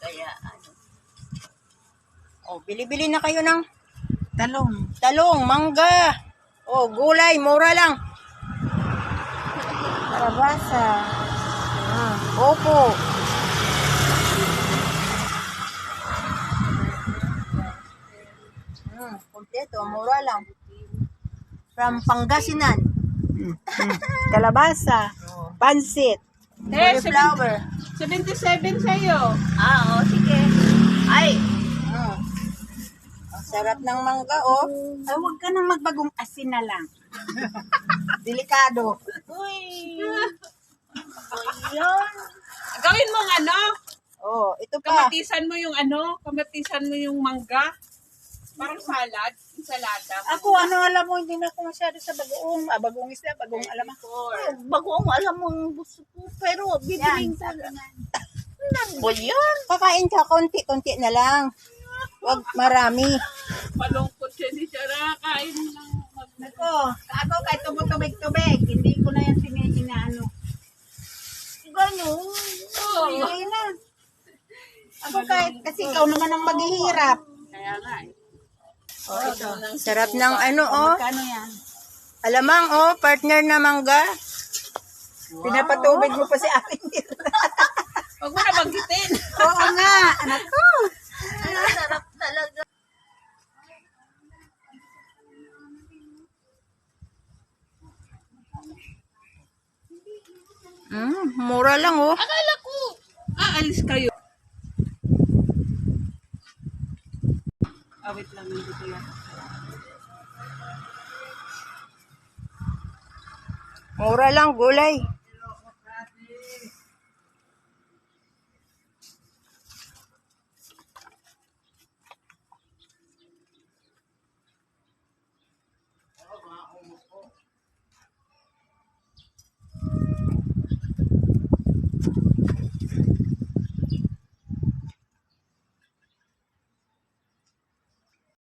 Kaya ano. Oh, bili-bili na kayo ng Talong. talong, mangga. Oh, gulay, mura lang. Karabasa. Mm, opo. Mm, kompleto, mura lang. From Pangasinan. Kalabasa. Pansit. Eh, Cauliflower. 77 sa'yo. Ah, oh, sige. Ay. Mm. Ang sarap ng mangga, oh. Ay, huwag ka nang magbagong asin na lang. Delikado. Uy. Gawin mong ano, Oh, ito pa. kamatisan mo yung ano, kamatisan mo yung mangga. Parang salad, ensalada. Ako, ano alam mo, hindi na ako masyado sa bagoong. Ah, bagoong isda, bagoong alam mo. Bago ang alam mong gusto ko, pero bibiling ka. Ano yan? Kakain ka, konti-konti na lang. Wag marami. Palungkot siya ni Chara, kain lang. Ako, ako kahit tumutubig-tubig, hindi ko na yan ano. Ganun. Hindi na. Ako kahit, kasi ikaw naman ang maghihirap. Kaya nga eh. Oh, ito. Sarap ng ano, oh. Magkano yan? Alamang, oh, partner na mangga. Pinapatubig mo pa si akin. Huwag mo na banggitin. Oo nga, anak ko. Sarap talaga. Mm, mura lang, oh. Akala ko, aalis kayo. Wait lang, hindi ko yan. Mura lang, gulay.